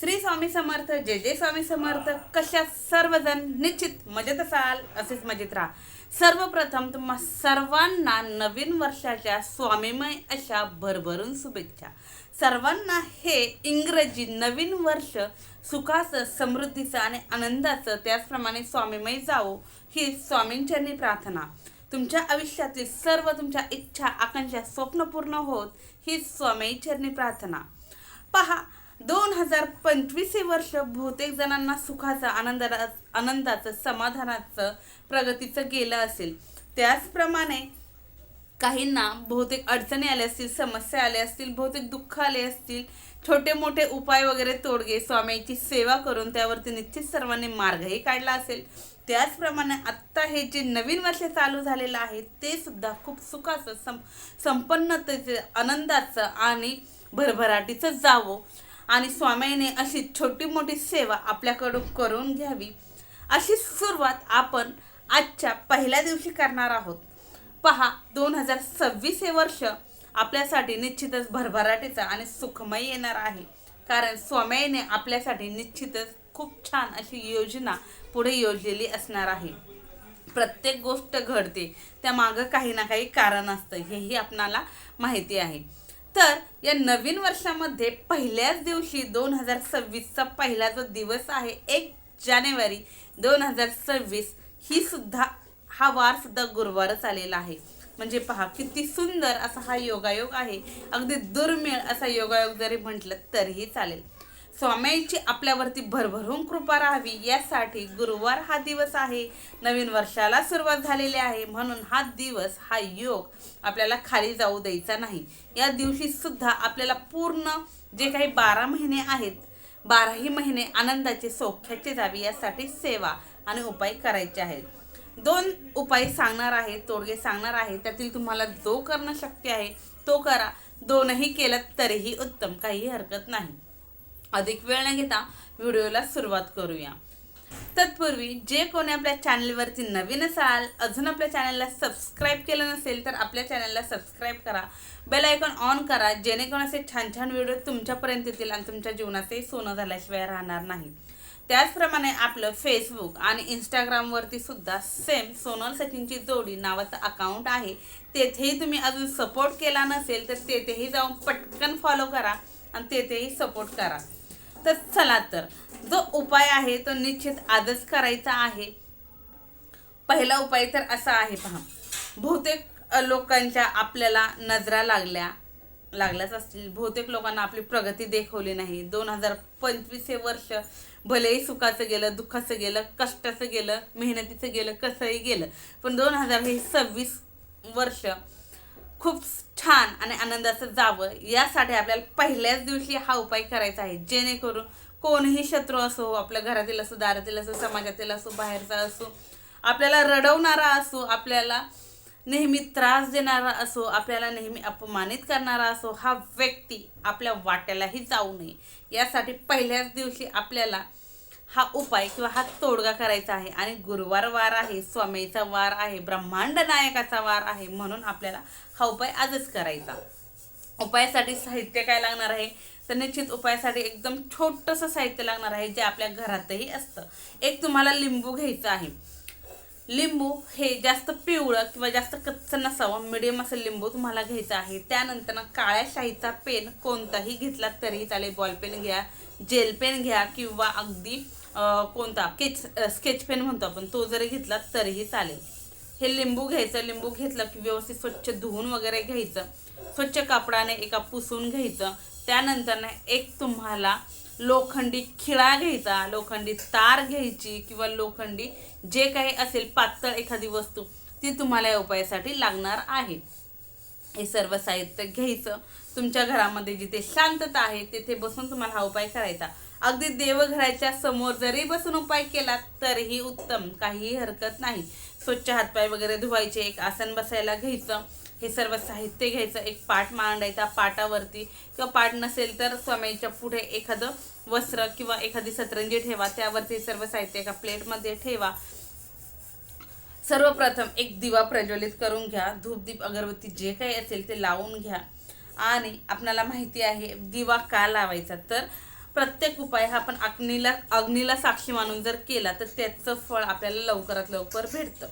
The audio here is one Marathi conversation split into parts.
श्री स्वामी समर्थ जय जय स्वामी समर्थ. कशा सर्वजण? निश्चित मजेत असाल असेच मजेत राहा. सर्वप्रथम तुम्हा सर्वांना नवीन वर्षाच्या स्वामीमय अशा भरभरून शुभेच्छा. सर्वांना हे इंग्रजी नवीन वर्ष सुखाचं समृद्धीचं आणि आनंदाचं त्याचप्रमाणे स्वामीमय जावो ही स्वामींचरणी प्रार्थना. तुमच्या आयुष्यातील सर्व तुमच्या इच्छा आकांक्षा स्वप्न पूर्ण होत ही स्वामीचरणी प्रार्थना. पहा हजार पंचवीस हे वर्ष बहुतेक जणांना सुखाचं आनंदा आनंदाचं समाधानाचं प्रगतीचं गेलं असेल. त्याचप्रमाणे काहींना बहुतेक अडचणी आल्या असतील समस्या आल्या असतील बहुतेक दुःख आले असतील छोटे मोठे उपाय वगैरे तोडगे स्वामीची सेवा करून त्यावरती निश्चित सर्वांनी मार्गही काढला असेल. त्याचप्रमाणे आत्ता हे जे नवीन वर्ष चालू झालेलं आहे ते सुद्धा खूप सुखाचं सं संपन्नतेचं आनंदाचं आणि भरभराटीचं जावं. आणि स्वामीने अशी छोटी मोठी सेवा आपल्याकडून करून घ्यावी. अशी सुरुवात आपण आजच्या पहिल्या दिवशी करणार आहोत. पहा दोन हजार सव्वीस हे वर्ष आपल्यासाठी निश्चितच भरभराटीचं आणि सुखमय येणार आहे. कारण स्वामीने आपल्यासाठी निश्चितच खूप छान अशी योजना पुढे योजलेली असणार आहे. प्रत्येक गोष्ट घडते. त्यामागं काही ना काही कारण असतं हेही आपणाला माहिती आहे. तर या नवीन वर्षामध्ये पहिल्याच दिवशी दोन हजार सव्वीसचा पहिला जो दिवस आहे एक जानेवारी दोन हजार सव्वीस ही सुद्धा हा वार सुद्धा गुरुवारच आलेला आहे. म्हणजे पहा किती सुंदर असा हा योगायोग आहे. अगदी दुर्मिळ असा योगायोग जरी म्हटलं तरीही चालेल. स्वामीची आपल्यावरती भरभरून कृपा राहावी यासाठी गुरुवार हा दिवस आहे. नवीन वर्षाला सुरुवात झालेली आहे म्हणून हा दिवस हा योग आपल्याला खाली जाऊ द्यायचा नाही. या दिवशी सुद्धा आपल्याला पूर्ण जे काही बारा महिने आहेत बाराही महिने आनंदाचे सौख्याचे जावे यासाठी सेवा आणि उपाय करायचे आहेत. दोन उपाय सांगणार आहे तोडगे सांगणार आहे त्यातील तुम्हाला जो करणं शक्य आहे तो करा. दोनही केलं तरीही उत्तम काही हरकत नाही. अधिक वेळ न घेता व्हिडिओला सुरुवात करूया. तत्पूर्वी जे कोणी आपल्या चॅनलवरती नवीन असाल अजून आपल्या चॅनलला सबस्क्राईब केलं नसेल तर आपल्या चॅनलला सबस्क्राईब करा. बेल आयकॉन ऑन करा जेणेकरून असे छान छान व्हिडिओ तुमच्यापर्यंत येतील आणि तुमच्या जीवनाचे सोनं झाल्याशिवाय राहणार नाही. त्याचप्रमाणे आपलं फेसबुक आणि इंस्टाग्रामवरती सुद्धा सेम सोनल सचिनची जोडी नावाचं अकाउंट आहे. तेथेही तुम्ही अजून सपोर्ट केला नसेल तर तेथेही जाऊन पटकन फॉलो करा आणि तेथेही सपोर्ट करा. तर चला तर जो उपाय आहे तो निश्चित आजच करायचा आहे. पहिला उपाय तर असा आहे पहा. बहुतेक लोकांच्या आपल्याला नजरा लागल्या लागल्याच असतील. बहुतेक लोकांना आपली प्रगती देखवली नाही. दोन हजार पंचवीस हे वर्ष भलेही सुखाचं गेलं दुःखाचं गेलं कष्टाचं गेलं मेहनतीचं गेलं कसंही गेलं पण दोन हजार हे सव्वीस वर्ष खूप छान आणि आनंदाचं जावं. यासाठी आपल्याला पहिल्याच दिवशी हा उपाय करायचा आहे. जेणेकरून कोणीही शत्रू असो आपल्या घरातील असो दारातील असो समाजातील असो बाहेरचा असो आपल्याला रडवणारा असो आपल्याला नेहमी त्रास देणारा असो आपल्याला नेहमी अपमानित करणारा असो हा व्यक्ती आपल्या वाट्यालाही जाऊ नये. यासाठी पहिल्याच दिवशी आपल्याला हा उपाय किंवा हा तोडगा करायचा आहे. आणि गुरुवार वार आहे स्वामीचा वार आहे ब्रह्मांड नायकाचा वार आहे म्हणून आपल्याला हा उपाय आजच करायचा. उपायासाठी साहित्य काय लागणार आहे? तर निश्चित उपायासाठी एकदम छोटंसं साहित्य लागणार आहे जे आपल्या घरातही असतं. एक तुम्हाला लिंबू घ्यायचं आहे. लिंबू हे जास्त पिवळं किंवा जास्त कच्चं नसावं मिडियम असं लिंबू तुम्हाला घ्यायचं आहे. त्यानंतर काळ्या शाईचा पेन कोणताही घेतला तरीही चालेल बॉल पेन घ्या जेल पेन घ्या किंवा अगदी कोणता केच स्केच पेन म्हणतो आपण तो जरी घेतला तरीही चालेल. हे लिंबू घ्यायचं लिंबू घेतलं की व्यवस्थित स्वच्छ धुवून वगैरे घ्यायचं. स्वच्छ कापडाने एका पुसून घ्यायचं. त्यानंतर एक तुम्हाला लोखंडी खिळा घ्यायचा लोखंडी तार घ्यायची किंवा लोखंडी जे काही असेल पातळ एखादी वस्तू ती तुम्हाला या उपायासाठी लागणार आहे. हे सर्व साहित्य घ्यायचं. तुमच्या घरामध्ये जिथे शांतता आहे तिथे बसून तुम्हाला हा उपाय करायचा. अगदी देवघराच्या समोर जरी बसून उपाय केला तरीही उत्तम. काहीही हरकत नाही. स्वच्छ हातपाय वगैरे धुवायचे एक आसन बसायला घ्यायचं. हे सर्व साहित्य घ्यायचं एक पाठ मांडायचा पाटावरती. किंवा पाठ नसेल तर स्वामीच्या पुढे एखादं वस्त्र किंवा एखादी सतरंजी ठेवा त्यावरती सर्व साहित्य एका प्लेटमध्ये ठेवा. सर्वप्रथम एक दिवा प्रज्वलित करून घ्या. धूपदीप अगरबत्ती जे काही असेल ते लावून घ्या. आणि आपल्याला माहिती आहे दिवा का लावायचा? तर प्रत्येक उपाय हा आपण अग्नीला अग्नीला साक्षी मानून जर केला तर त्याचं फळ आपल्याला लवकरात लवकर भेटतं.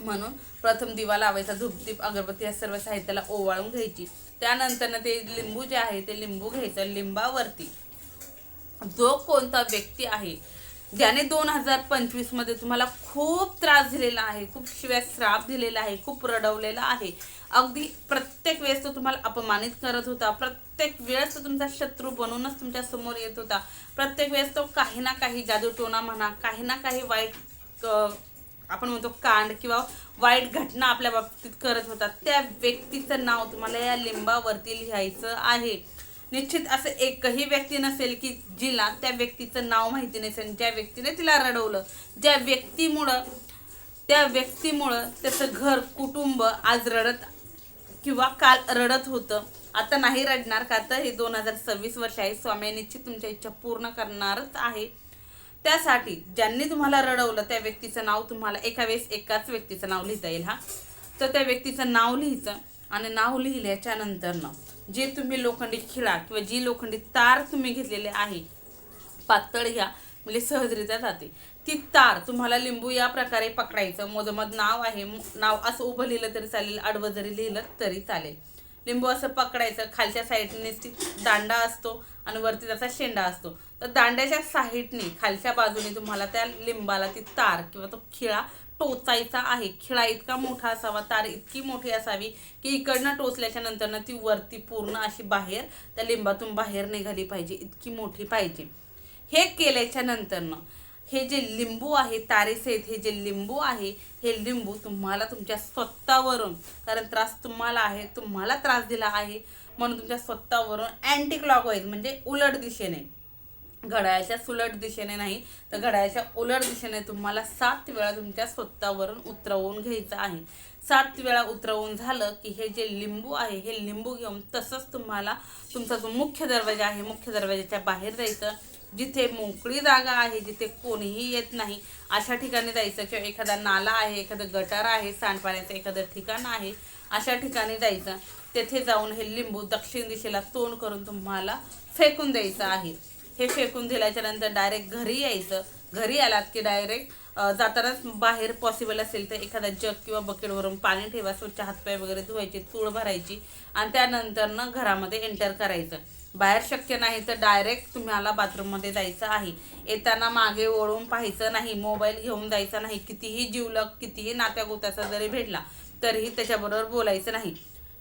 म्हणून प्रथम दिवा लावायचा धूपदीप अगरबत्ती या सर्व साहित्याला ओवाळून घ्यायची. त्यानंतर ते लिंबू जे आहे ते लिंबू घ्यायचं लिंबावरती. जो कोणता व्यक्ती आहे ज्याने दोन हजार पंचवीसमध्ये तुम्हाला खूप त्रास दिलेला आहे खूप शिवाय श्राप दिलेला आहे खूप रडवलेला आहे अगदी प्रत्येक वेळेस तो तुम्हाला अपमानित करत होता प्रत्येक वेळेस तो तुमचा शत्रू बनूनच तुमच्यासमोर येत होता प्रत्येक वेळेस तो काही ना काही जादूटोणा म्हणा काही ना काही वाईट आपण म्हणतो कांड किंवा वाईट घटना आपल्या बाबतीत करत होता त्या व्यक्तीचं नाव तुम्हाला या लिंबावरती लिहायचं आहे. निश्चित असं एकही व्यक्ती नसेल की जिला त्या व्यक्तीचं नाव माहिती नसेल ज्या व्यक्तीने तिला रडवलं ज्या व्यक्तीमुळं त्या व्यक्तीमुळं त्याचं घर कुटुंब आज रडत किंवा काल रडत होतं. आता नाही रडणार का? तर हे दोन हजार सव्वीस वर्ष आहे. स्वामी निश्चित तुमच्या इच्छा पूर्ण करणारच आहे. त्यासाठी ज्यांनी तुम्हाला रडवलं त्या व्यक्तीचं नाव तुम्हाला एका वेळेस एकाच व्यक्तीचं नाव लिहिता येईल हा. तर त्या व्यक्तीचं नाव लिहायचं आणि नाव लिहिल्याच्या नंतरनं जे तुम्ही लोखंडी खिळा किंवा जी लोखंडी तार तुम्ही घेतलेले आहे पातळ घ्या म्हणजे सहजरित्या जाते. ती तार तुम्हाला लिंबू या प्रकारे पकडायचं. मधोमध नाव आहे नाव असं उभं लिहिलं तरी चालेल आडवं जरी लिहिलं तरी चालेल. लिंबू असं पकडायचं खालच्या साईडने ती दांडा असतो आणि वरती त्याचा शेंडा असतो. तर दांड्याच्या साईडने खालच्या बाजूने तुम्हाला त्या लिंबाला ती तार किंवा तो खिळा टोचायचा आहे. खिळा इतका मोठा असावा तार इतकी मोठी असावी की इकडनं टोचल्याच्या नंतरनं ती वरती पूर्ण अशी बाहेर त्या लिंबातून बाहेर निघाली पाहिजे इतकी मोठी पाहिजे. हे केल्याच्या नंतरनं हे जे लिंबू आहे तारेसेत हे जे लिंबू आहे हे लिंबू तुम्हाला तुमच्या स्वतःवरून कारण त्रास तुम्हाला आहे तुम्हाला त्रास दिला आहे म्हणून तुमच्या स्वतःवरून अँटी क्लॉकवाईज म्हणजे उलट दिशेने. घड्याळाच्या सुलट दिशेने नाही तर घड्याळाच्या उलट दिशेने तुम्हाला सात वेळा तुमच्या स्वतःवरून उतरवून घ्यायचं आहे. सात वेळा उतरवून झालं की हे जे लिंबू आहे हे लिंबू घेऊन तसंच तुम्हाला तुमचा जो मुख्य दरवाजा आहे मुख्य दरवाजाच्या बाहेर जायचं. जिथे मोकळी जागा आहे जिथे कोणीही येत नाही अशा ठिकाणी जायचं. किंवा एखादा नाला आहे एखादं गटार आहे सांडपाण्याचं एखादं ठिकाण आहे अशा ठिकाणी जायचं. तेथे जाऊन हे लिंबू दक्षिण दिशेला तोंड करून तुम्हाला फेकून द्यायचं आहे. हे फेकून दिल्याच्या नंतर डायरेक्ट घरी यायचं. घरी आलात की डायरेक्ट जातानाच बाहेर पॉसिबल असेल तर एखादा जग किंवा बकेटवरून पाणी ठेवा स्वच्छ हातपाय वगैरे धुवायचे चूळ भरायची आणि त्यानंतर ना घरामध्ये एंटर करायचं. बाहेर शक्य नाही तर डायरेक्ट तुम्हाला बाथरूममध्ये जायचं आहे. येताना मागे वळून पाहायचं नाही मोबाईल घेऊन जायचा नाही. कितीही जीवलक कितीही नात्यागोत्याचा जरी भेटला तरीही त्याच्याबरोबर बोलायचं नाही.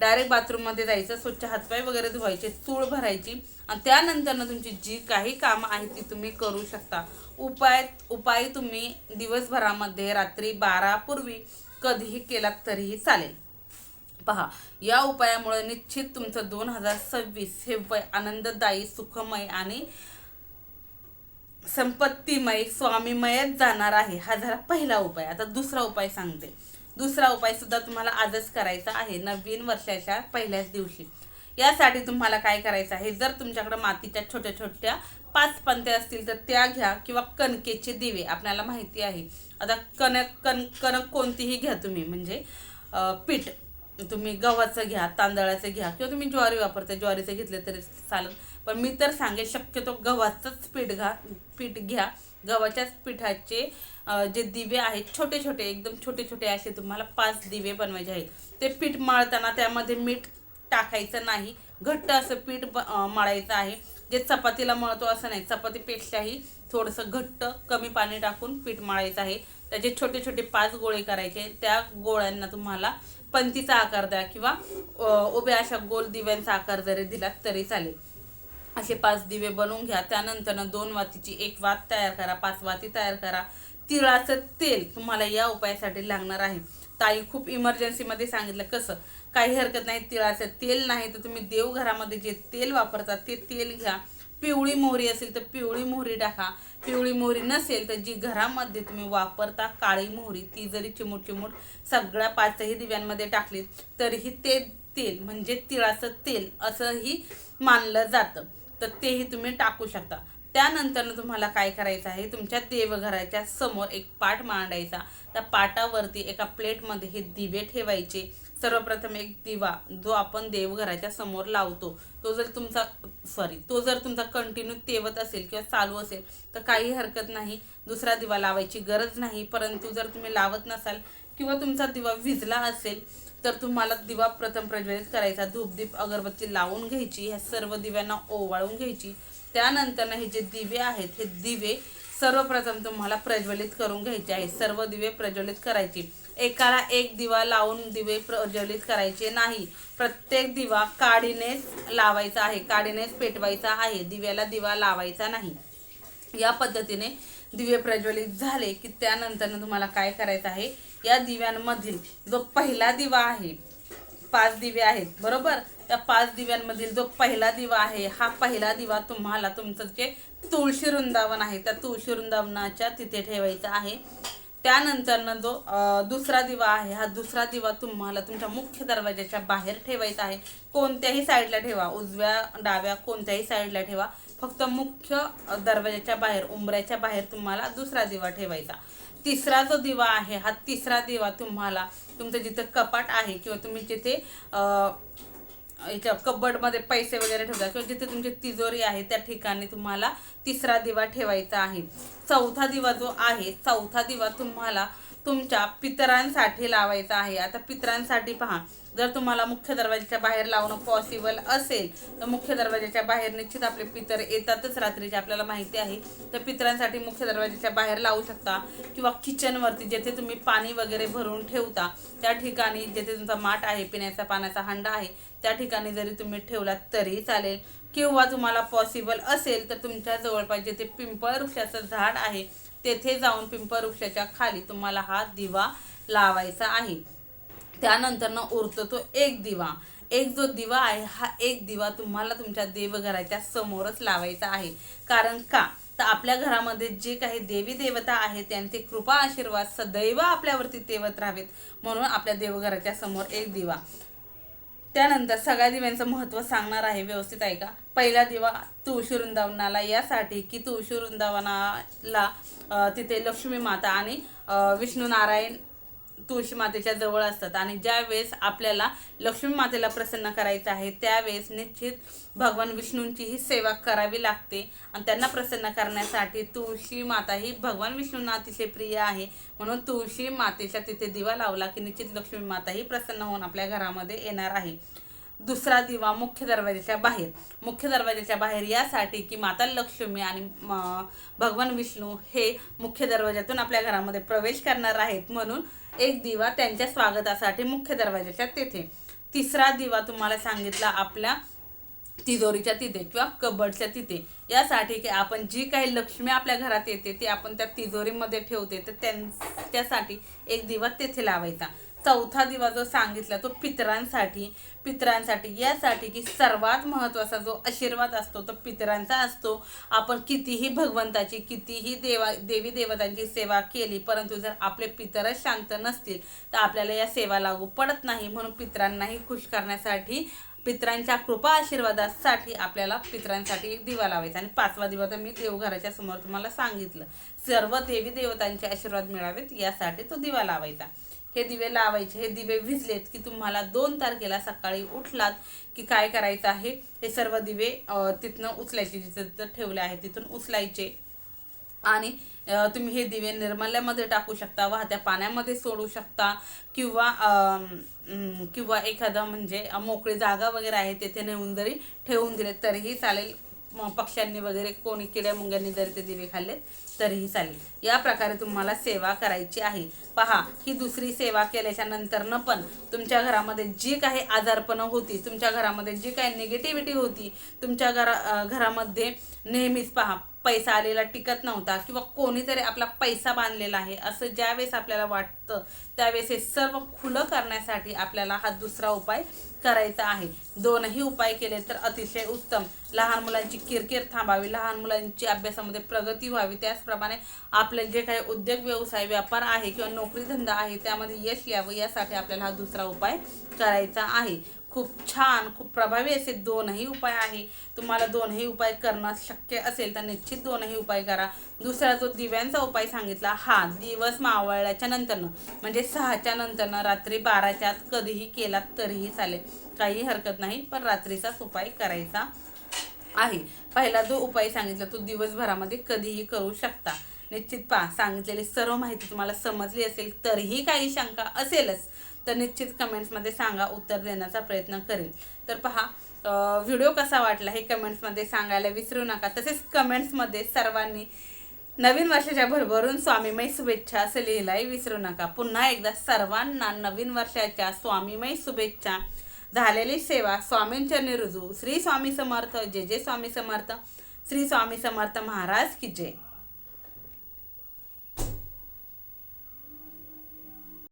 डायरेक्ट बाथरूममध्ये जायचं स्वच्छ हातपाय वगैरे धुवायचे चूळ भरायची. आणि त्यानंतरनं तुमची जी काही कामं आहेत ती तुम्ही करू शकता. उपाय उपाय तुम्ही दिवसभरामध्ये रात्री बारापूर्वी कधीही केलात तरीही चालेल. पहा. या उपायामुळे निश्चित तुमचं दोन हजार सव्वीस हे वय आनंददायी सुखमय आणि संपत्तीमय स्वामीमयच जाणार आहे. हा झाला पहिला उपाय. आता दुसरा उपाय सांगते. दुसरा उपाय सुद्धा तुम्हाला आजच करायचा आहे नवीन वर्षाच्या पहिल्याच दिवशी. यासाठी तुम्हाला काय करायचं आहे? जर तुमच्याकडे मातीच्या छोट्या छोट्या पाच पंत्या असतील तर त्या घ्या किंवा कणकेचे दिवे. आपल्याला माहिती आहे. आता कणक कण कणक कोणतीही घ्या तुम्ही. म्हणजे पीठ. तुम्ही गव्हाचं घ्या तांदळाचं घ्या किंवा तुम्ही ज्वारी वापरता ज्वारीचं घेतलं तरी चालेल. पण मी तर सांगेन शक्यतो गव्हाचंच पीठ घ्या पीठ घ्या. गव्हाच्याच पिठाचे जे दिवे आहेत छोटे छोटे एकदम छोटे छोटे असे तुम्हाला पाच दिवे बनवायचे आहेत. ते पीठ माळताना त्यामध्ये मीठ टाकायचं नाही. घट्ट असं पीठ ब मळायचं आहे. जे चपातीला मळतो असं नाही चपातीपेक्षाही थोडंसं घट्ट कमी पाणी टाकून पीठ मळायचं आहे. त्याचे छोटे छोटे पाच गोळे करायचे. त्या गोळ्यांना तुम्हाला पंतीचा आकार द्या किंवा उभ्या अशा गोल दिव्यांचा आकार जरी दिलात तरी चालेल. असे पाच दिवे बनवून घ्या. त्यानंतर दोन वातीची एक वात तयार करा पाच वाती तयार करा. तिळाचं तेल तुम्हाला या उपायासाठी लागणार आहे. ताई खूप इमर्जन्सीमध्ये सांगितलं कसं? काही हरकत नाही तिळाचं तेल नाही तर तुम्ही देवघरामध्ये जे तेल वापरतात ते तेल घ्या. पिवळी मोहरी असेल तर पिवळी मोहरी टाका. पिवळी मोहरी नसेल तर जी घरामध्ये तुम्ही वापरता काळी मोहरी ती जरी चिमूट चिमूट सगळ्या पाचही दिव्यांमध्ये टाकली तरीही ते तेल म्हणजे तिळाचं तेल असंही मानलं जातं. तर तेही तुम्ही टाकू शकता. त्यानंतर तुम्हाला काय करायचं आहे? तुमच्या देवघराच्या समोर एक पाट मांडायचा. त्या पाटावरती एका प्लेटमध्ये हे दिवे ठेवायचे. सर्वप्रथम एक दिवा जो आपण देवघराच्या समोर लावतो. तो जर तुमचा सॉरी तो जर तुमचा कंटिन्यू तेवत असेल किंवा चालू असेल तर काही हरकत नाही. दुसरा दिवा लावायची गरज नाही. परंतु जर तुम्ही लावत नसाल किंवा तुमचा दिवा विजला असेल तर तुम्हाला दिवा प्रथम प्रज्वलित करायचा. धूपदीप अगरबत्ती लावून घ्यायची ह्या सर्व दिव्यांना ओवाळून घ्यायची. त्यानंतर हे जे दिवे आहेत हे दिवे सर्वप्रथम तुम्हाला प्रज्वलित करून घ्यायचे आहे सर्व दिवे प्रज्वलित करायची. एकाला एक दिवा लावून दिवे प्रज्वलित करायचे नाही. प्रत्येक दिवा काडीनेच लावायचा आहे काडीनेच पेटवायचा आहे दिव्याला दिवा लावायचा नाही. या पद्धतीने दिवे प्रज्वलित झाले की त्यानंतर तुम्हाला काय करायचं आहे? या दिव्यांमधील जो पहिला दिवा आहे पाच दिवे आहेत बरोबर? त्या पाच दिव्यांमधील जो पहिला दिवा आहे हा पहिला दिवा तुम्हाला तुमचं जे तुळशी वृंदावन आहे त्या तुळशी वृंदावनाच्या तिथे ठेवायचा आहे. त्यानंतरनं जो दुसरा दिवा आहे हा दुसरा दिवा तुम्हाला तुमच्या मुख्य दरवाजाच्या बाहेर ठेवायचा आहे. कोणत्याही साईडला ठेवा उजव्या डाव्या कोणत्याही साईडला ठेवा. फक्त मुख्य दरवाजाच्या बाहेर उंबऱ्याच्या बाहेर तुम्हाला दुसरा दिवा ठेवायचा. तिसरा जो दिवा आहे हा तिसरा दिवा तुम्हाला तुमचं जिथं कपाट आहे किंवा तुम्ही जिथे ह्याच्या याच्या कबडमध्ये पैसे वगैरे ठेवता किंवा जिथे तुमची तिजोरी आहे त्या ठिकाणी तुम्हाला तिसरा दिवा ठेवायचा आहे. चौथा दिवा जो आहे चौथा दिवा तुम्हाला तुमच्या पितरांसाठी लावायचा आहे. आता पितरांसाठी पहा जर तुम्हाला मुख्य दरवाजाच्या बाहेर लावणं पॉसिबल असेल तर मुख्य दरवाजाच्या बाहेर निश्चित आपले पितर येतातच रात्रीचे आपल्याला माहिती आहे. तर पितरांसाठी मुख्य दरवाजाच्या बाहेर लावू शकता किंवा किचनवरती जेथे तुम्ही पाणी वगैरे भरून ठेवता त्या ठिकाणी जेथे तुमचा माठ आहे पिण्याचा पाण्याचा हंडा आहे त्या ठिकाणी जरी तुम्ही ठेवलात तरी चालेल. किंवा तुम्हाला पॉसिबल असेल तर तुमच्या जवळपास जेथे पिंपळ वृक्षाचं झाड आहे तेथे जाऊन पिंपळ वृक्षाच्या खाली तुम्हाला हा दिवा लावायचा आहे. त्यानंतर ना उरतो तो एक दिवा. एक जो दिवा आहे हा एक दिवा तुम्हाला तुमच्या देवघराच्या समोरच लावायचा आहे. कारण का? तर आपल्या घरामध्ये जे काही देवी देवता आहेत त्यांचे कृपा आशीर्वाद सदैव आपल्यावरती तेवत राहावेत. म्हणून आपल्या देवघराच्या समोर एक दिवा. त्यानंतर सगळ्या दिव्यांचं महत्त्व सांगणार आहे व्यवस्थित ऐका पहिला दिवा तुळशी वृंदावनाला यासाठी की तुळशी वृंदावनाला तिथे लक्ष्मी माता आणि विष्णू नारायण तुळशी मातेच्या जवळ असतात. आणि ज्या वेळेस आपल्याला लक्ष्मी मातेला प्रसन्न करायचं आहे त्यावेळेस निश्चित भगवान विष्णूंचीही सेवा करावी लागते. आणि त्यांना प्रसन्न करण्यासाठी तुळशी माता ही भगवान विष्णूंना अतिशय प्रिय आहे. म्हणून तुळशी मातेच्या तिथे दिवा लावला की निश्चित लक्ष्मी माता ही प्रसन्न होऊन आपल्या घरामध्ये येणार आहे. दुसरा दिवा मुख्य दरवाजाच्या बाहेर. मुख्य दरवाजाच्या बाहेर यासाठी की माता लक्ष्मी आणि भगवान विष्णू हे मुख्य दरवाजातून आपल्या घरामध्ये प्रवेश करणार आहेत. म्हणून एक दिवा त्यांच्या स्वागतासाठी मुख्य दरवाजाच्या तेथे. तिसरा दिवा तुम्हाला सांगितला आपल्या तिजोरीच्या तिथे किंवा कबडच्या तिथे. यासाठी की आपण जी काही लक्ष्मी आपल्या घरात येते ती आपण त्या तिजोरीमध्ये ठेवते तर त्यांच्यासाठी एक दिवा तेथे लावायचा. चौथा दिवा जो सांगितला तो पितरांसाठी पितरांसाठी यासाठी की सर्वात महत्त्वाचा जो आशीर्वाद असतो तो पितरांचा असतो. आपण कितीही भगवंताची कितीही देवा देवी देवतांची सेवा केली परंतु जर आपले पितरच शांत नसतील तर आपल्याला या सेवा लागू पडत नाही. म्हणून पितरांनाही खुश करण्यासाठी पितरांच्या कृपा आशीर्वादासाठी आपल्याला पितरांसाठी एक दिवा लावायचा. आणि पाचवा दिवा तर मी देवघराच्या समोर तुम्हाला सांगितलं. सर्व देवी देवतांचे आशीर्वाद मिळावेत यासाठी तो दिवा लावायचा. हे दिवे लावायचे हे दिवे विजलेत की तुम्हाला दोन तारखेला सकाळी उठलात की काय करायचं आहे हे सर्व दिवे तिथनं उचलायचे जिथं तिथं ठेवले आहे तिथून उचलायचे. आणि तुम्ही हे दिवे निर्मल्यामध्ये टाकू शकता वाहत्या पाण्यामध्ये सोडू शकता किंवा किंवा एखादं म्हणजे मोकळी जागा वगैरे आहे तेथे नेऊन जरी ठेवून दिले तरीही चालेल. पक्ष्यांनी वगैरे कोणी किड्या मुंग्यांनी जरी ते दिवे खाल्ले तरीही चालेल. या प्रकारे तुम्हाला सेवा करायची आहे. पहा ही दुसरी सेवा केल्याच्या नंतरनं पण तुमच्या घरामध्ये जी काही आजारपणं होती तुमच्या घरामध्ये जी काही निगेटिव्हिटी होती तुमच्या घरा घरामध्ये नेहमीच पहा पैसा आलेला टिकत नव्हता किंवा कोणीतरी आपला पैसा बांधलेला आहे असं ज्यावेळेस आपल्याला वाटतं त्यावेळेस हे सर्व खुलं करण्यासाठी आपल्याला हा दुसरा उपाय करायचा आहे. दोनही उपाय केले तर अतिशय उत्तम. लहान मुलांची किरकिर थांबावी लहान मुलांची अभ्यासामध्ये प्रगती व्हावी. त्याचप्रमाणे आपले जे काही उद्योग व्यवसाय व्यापार आहे किंवा नोकरी धंदा आहे त्यामध्ये यश यावं यासाठी आपल्याला हा दुसरा उपाय करायचा आहे. खूप छान खूप प्रभावी असे दोनही उपाय आहे. तुम्हाला दोनही उपाय करणं शक्य असेल तर निश्चित दोनही उपाय करा. दुसरा जो दिव्यांचा उपाय सांगितला हा दिवस मावळल्याच्या नंतरनं म्हणजे सहाच्या नंतरनं रात्री बाराच्या आत कधीही केला तरीही चालेल. काही हरकत नाही पण रात्रीचाच उपाय करायचा आहे. पहिला जो उपाय सांगितला तो दिवसभरामध्ये कधीही करू शकता. निश्चित पहा सांगितलेली सर्व माहिती तुम्हाला समजली असेल तरीही काही शंका असेलच. तर निश्चित कमेंट्समध्ये सांगा उत्तर देण्याचा प्रयत्न करेल तर पहा व्हिडिओ कसा वाटला हे कमेंट्समध्ये सांगायला विसरू नका. तसेच कमेंट्समध्ये सर्वांनी नवीन वर्षाच्या भरभरून स्वामीमय शुभेच्छा असं लिहिलाही विसरू नका. पुन्हा एकदा सर्वांना नवीन वर्षाच्या स्वामीमय शुभेच्छा. झालेली सेवा स्वामींच्या रुजू. श्री स्वामी समर्थ. जे जे स्वामी समर्थ. श्री स्वामी समर्थ महाराज की जय.